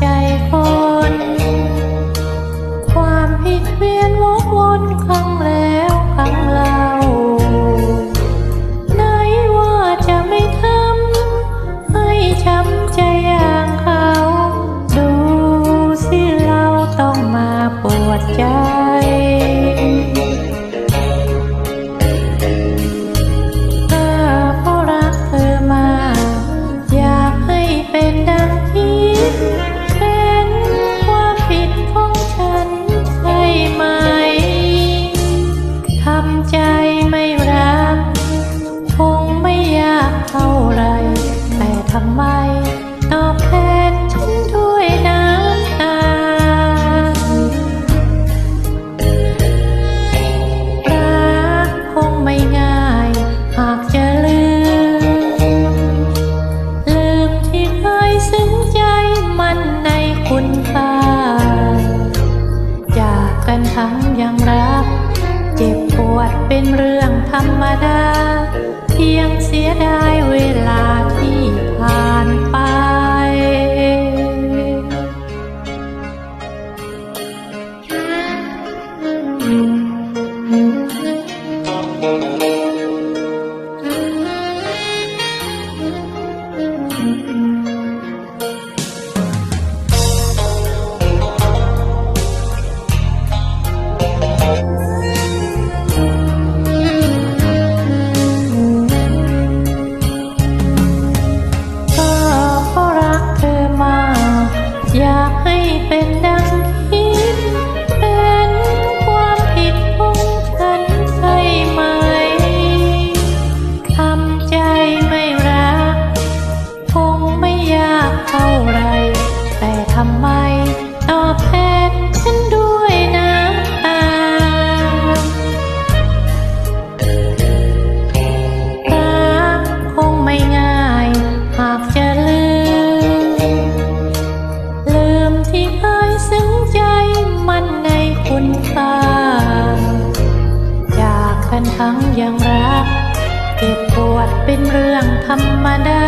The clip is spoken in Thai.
ใจคน ความผิดเวียนวกวนครั้งแล้วครั้งเล่าไหนว่าจะไม่ทำให้ช้ำใจอย่างเขา ดูสิเราต้องมาปวดใจ ตอบแทนฉัด้วยน้ำตา รักคงไม่ง่าย หากจะลืม ลืมที่เคยซึ้ใจมันในคุณค่า จากกันทั้งยังรัก เจ็บปวดเป็นเรื่องธรรมดา เพียงเสียดายเวลา Müzik ทั้งยังรักเก็บปวดเป็นเรื่องธรรมดา